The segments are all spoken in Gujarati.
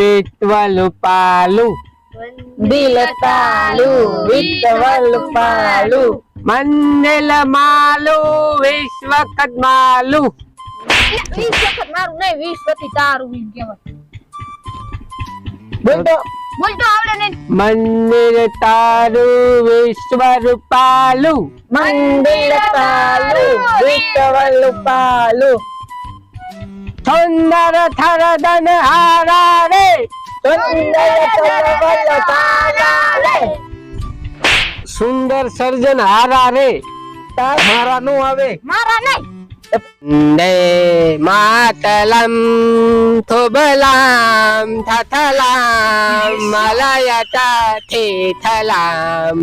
విత్వలు పాలు. బిలతాలు విత్వలు పాలు. మందెల మాలు విశ్వ కద్మాలు మందిర తారు విశ్వ రూపాలు మందిర తారు విశ్వ రూపాలు તાલું વિતવલ પાલું સુંદર થરદન હારા રે સુંદર તરવલ તારા સુંદર સર્જન હારા રે મારા નું આવે મારા નહીં ને માતલમ થોબલામ થથલામ મલયતા થેથલામ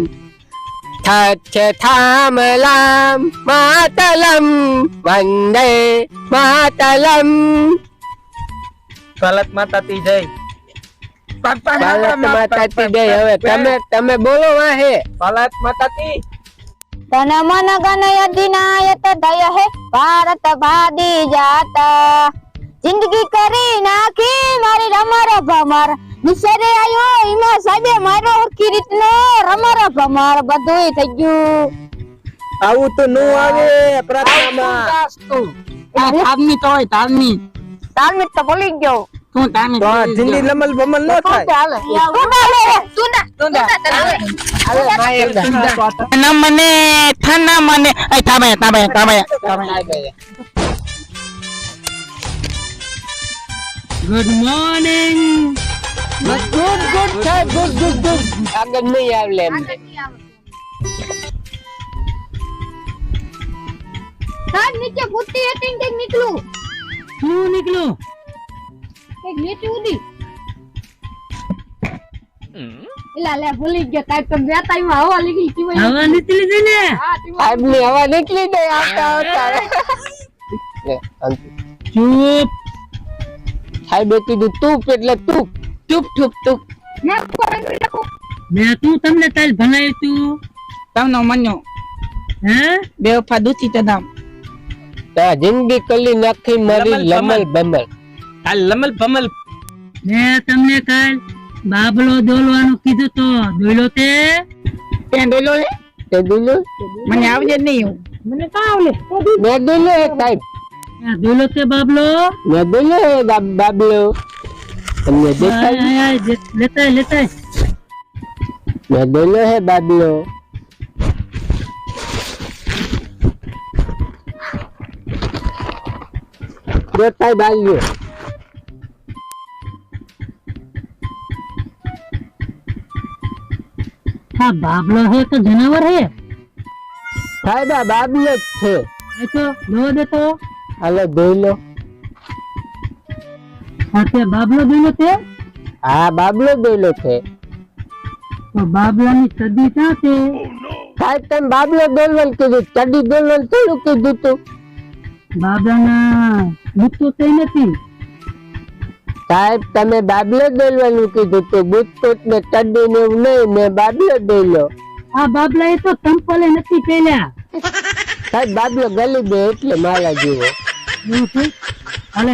થચ્છ થામલામ માતલમ વંદે માતલમ ભારત માતા જય હવે તમે તમે બોલો વાહે। ભારત માતા તી। તન મન ગન અધિનાયત દય હે ભારત ભાદી જાતા. જિંદગી કરી નાખી મારી રમર ભમર નિસરે આયો ઈમાં સાહેબે મારો હરખી રીતનો રમર ભમર બધુંય થઈ ગયું. આવું તો નું આવે પ્રાર્થનામાં. તાલમી તો? હોય તાલમી તાલમી તો બોલી ગયો. તું તાલમી તો જિંદગી લમલ બમલ ન થાય? તું ડાલે તું ના તું ના ના મને થાના મને. એ તાબે તાબે તાબે ગુડ મોર્નિંગ ગુડ ગુડ છે ગુડ ગુડ ગુડ આગળ નહીં આવે એમ સાહેબ નીચે બુટ્ટી હતી ને કંઈક નીકળું શું નીકળ્યું કંઈક નીચે ઉડી એલા લે ભૂલી ગયો તાર તો બે તાઈમાં હવા લીધી તી હોય હવા નીકળી ગઈ ને સાહેબની હવા નીકળી ગઈ આવતા આવતા લે, અંત. ચૂપ સાહેબે કીધું તુપ એટલે તુપ ચૂપ ચૂપ ચૂપ. મેં ઉપર લખો મેં તું તમને તાલ ભણાય તું? તમને મન્યો. હે? બેવફા તદામ તા જિંદગી કલી નાખી મારી લમલ બમલ આ લમલ બમલ મેં તમને કાલ બાબલો દોલવાનું કીધું તો દોયલો તે? તે દોયલો લે તે દિલો મને આવજે નહીં મને કા આવલે મેં દિલો એક સાહેબ. દોયલો તે બાબલો? મેં દિલો બાબલો. તમને દેખાય આય, આય, જે- લેતાય લેતાય મેં દિલો હે બાબલો જો સાહેબ આવ્યો હા બાબલો હે તો જનાવર હે સાહેબ આ બાબલો જ છે આ તો લો દે તો હાલો ધોઈ લો તે બાબલો દોયલો છે હા બાબલો દોયલો છે. તો બાબલાની સદી ક્યાં છે? સાહેબ તમે બાબલો દોલવલ કીધું ચડી દોલવલ થોડું કીધું તું. બાબલાના બુટ તો તે નથી. સાહેબ તમે બાબલો દોલવાનું કીધું તું બુટકુટ ને ચડી ને એવું નહીં મેં બાબલો દોલ્યો આ બાબલા એ તો સંપલે નથી પહેર્યા. સાહેબ બાબલો ગલી દે એટલે મારા જેવો. હાલે.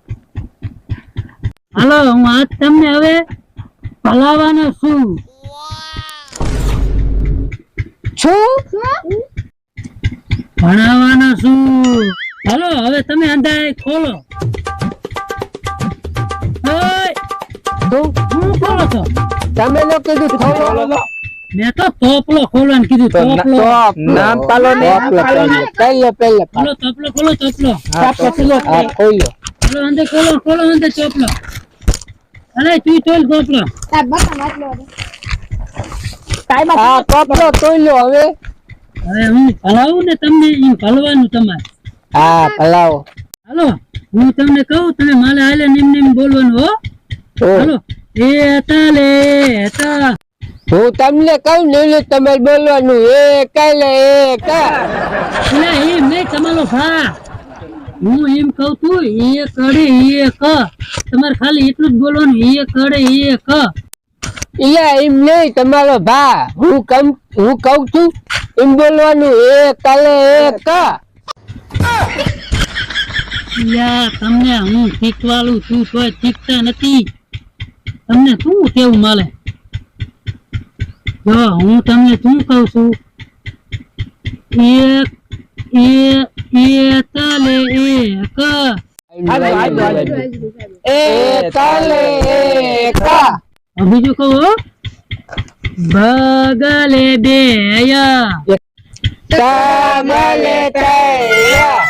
હાલો હું આજ તમને હવે ભલાવાનો છું. ભણાવવાનો છું. હાલો હવે તમે અંધાય ખોલો. ખોલો છો? તમે કીધું મેં તો તોપલો ખોલવાનું કીધું તોપલો નામ પાલો ને પહેલે પહેલે ખોલો તોપલો ખોલો. તોપલો ખોલો અંદર ખોલો ખોલો અંદર ચોપલો. અરે તું ચોલ ચોપલો સાહેબ બતા માટલો હા કપડો તોલ્યો હવે. હવે હું ભણાવું ને તમને એમ ભણવાનું તમારે. હા ભલાવો. હાલો હું તમને કહું તમે માલે હાલે નિમ નિમ બોલવાનું હો. હાલો. એ તાલે તા હું તમને કહું ને તમારે બોલવાનું. એ કાલે એ કા. એટલે એ નહીં તમારો ભા. હું એમ કઉ છું એ કરે એ ક. તમારે ખાલી એટલું જ બોલવાનું એ કરે એ ક. એમ નહીં તમારો ભા હું કમ હું કઉ છું એમ બોલવાનું એ કાલે એ કા. તમને હું શીખવાડું છું તો શીખતા નથી. તમને શું કેવું માલે? જો હું તમને શું કહું છું? એક એ એ તલે એક એ કાલે એ કા હવે બીજું કહું બગલે બે કાગલે તૈયા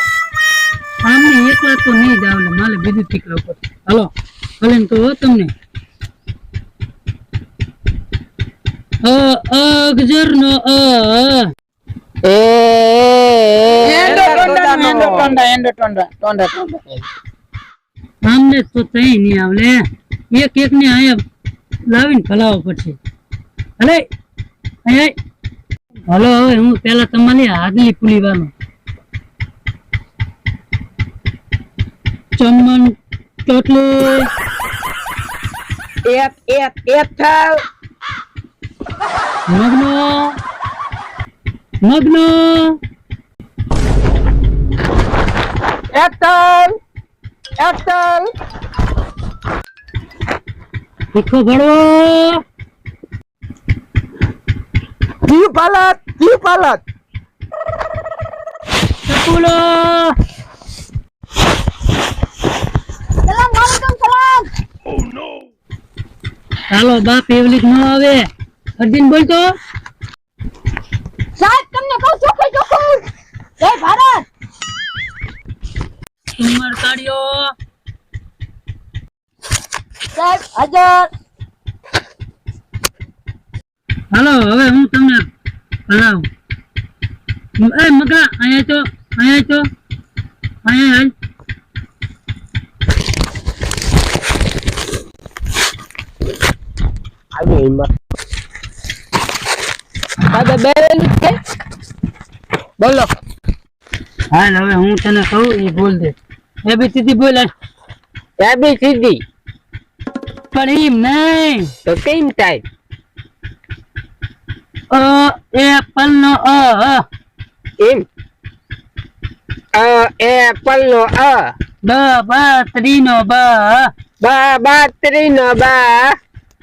આમને તો નહીં જ આવડે મારે બીજું શીખવું ઉપર હલો ભલે ને કહું તમને. અ અગજર નો અ. આમને તો તઈ નહીં આવલે. એક એક ને અહીંયા લાવીને ફલાવો પડશે હલે અહીંયા હલો હવે હું પેલા તમારી હાદલી પુલી વાનો ચમન ચોટલી. એક એક એક થાવ. મગનો. મગનો. એક્ટર એક્ટર તીખો ભરવો જીવ પાલત જીવ પાલત ચકુલો. સલામ વાલેકુમ સલામ ચાલો બાપ એવલી ન આવે. અર્જુન બોલતો સાહેબ તમને કહું ચોખ્ખે ચોખ્ખું જય ભારત! ઉમર કાઢ્યો. સાહેબ હાજર! હાલો હવે હું તમને હલાવું એ મગરા અહીંયા તો અહીંયા તો અહીંયા હાલ આવી દાદા બેરેલું છે? બોલો. હાલ હવે હું તને કહું એ બોલ દે. એ બી સીધી બોલ એ બી સીધી. પણ એમ નહીં. તો કેમ થાય? અ એપલ નો અ અ. એમ? અ એપલ નો અ. બ બત્રી નો બ બા બાત્રી નો બા.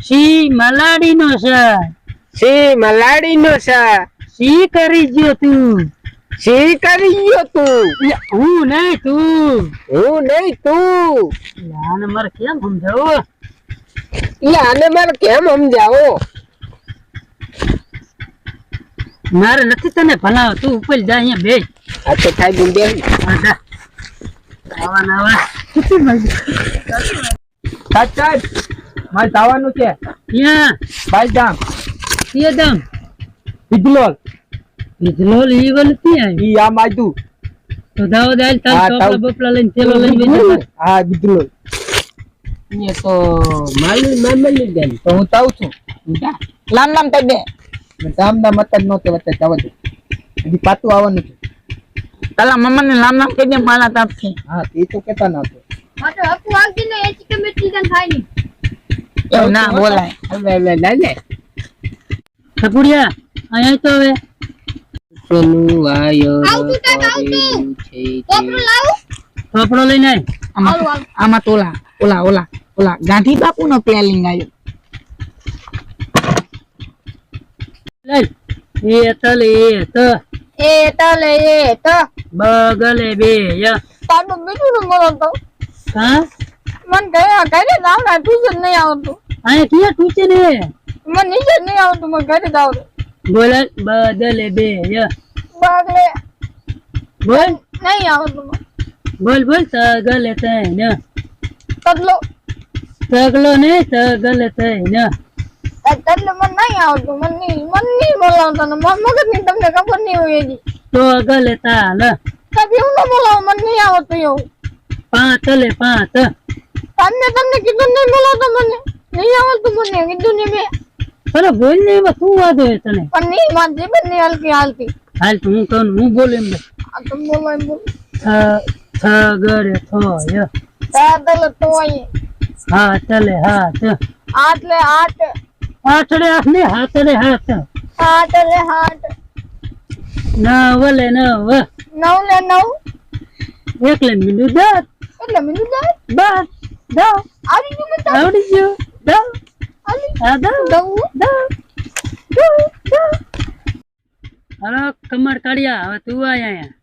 સી મલાડી નો સ. સી મલાડી નો સ. સી કરી ગયો તું. સી કરી ગયો તું? હું નહીં તું. હું નહીં તું. આને મારે કેમ સમજાવું? આને મારે કેમ સમજાવો? મારે નથી તને ભણાવ તું ઉપર જા અહીંયા બે આ તો થાય જા. આવા ને આવા. સાચ મારે જવાનું છે. ત્યાં બાલધામ. કેદમ વિજલોલ લીધલો લીવ નથી આવી ઈ આ માયદુ તો દાવો દાલ તાર ચોપડા તાવ. લઈને થેલો લઈને બેસી. હા તો માલી મામલી બેન તો હું જાઉં છું. લામ લામ તો બે. નામ ના મત જ નહોતે વચ્ચે જવા દે. હજી પાછું આવવાનું છે. તારા મમ્મા ને લામ લામ કહી દે તાપ છે હા તે તો કેતા ના માટે હકુ આગી ને એ ચિકન જન થાયની ના બોલાય. લે લે સપુડિયા અહીંયા તો હવે લઈને આમાં તો ઓલા ઓલા ઓલા ઓલા. ગાંધી બાપુ નો પ્લેલિંગ આવ્યો લઈ. એ તલ એ ત એ તલે એ તો બગલે બે ય. તારું બીજું નું બોલો હા? મન ગયા ઘરે જ આવડે ટ્યુશન નહીં આવતું. હા ને? મને નીચે જ નહીં આવતું મને ઘરે જ આવડે બોલ બદલે બે બગલે. બોલ. નહીં આવતું બોલ. બોલ તગલે તૈન. તગલો તગલો ને તગલે તૈન. તગલો મને નહીં આવતું. મને નહીં મને નહીં બોલાવતા મગજની તમને ખબર નહીં હોય એની તો ગલે તાલ. કદી હું ન બોલાવું? મને નહીં આવતું એવું. પાંચ લે પાંચ તમને તમને કીધું નહીં બોલાવતો મને. નહીં આવતું મને. કીધું નહીં મેં. અરે બોલ ને એમાં શું વાંધો છે તને? પણ નહીં માનતી બંને હલકી હાલતી હાલ તો હું કહું હું બોલું એમ. આ તો બોલો એમ બોલ. થ ગરે થો ય. દાદલ તોય હા ચાલે હા ચ. આટલે આટ આઠડે આઠ ને હાથડે હાથ આટલે હાટ ન વલે ન વ નવ. લે નવ. એકલે મિનુ દસ. એટલે મિનુ દસ. બસ દસ. આવી ગયું આવડી ગયું. દો દો કમર કાઢ્યા હવે તું આય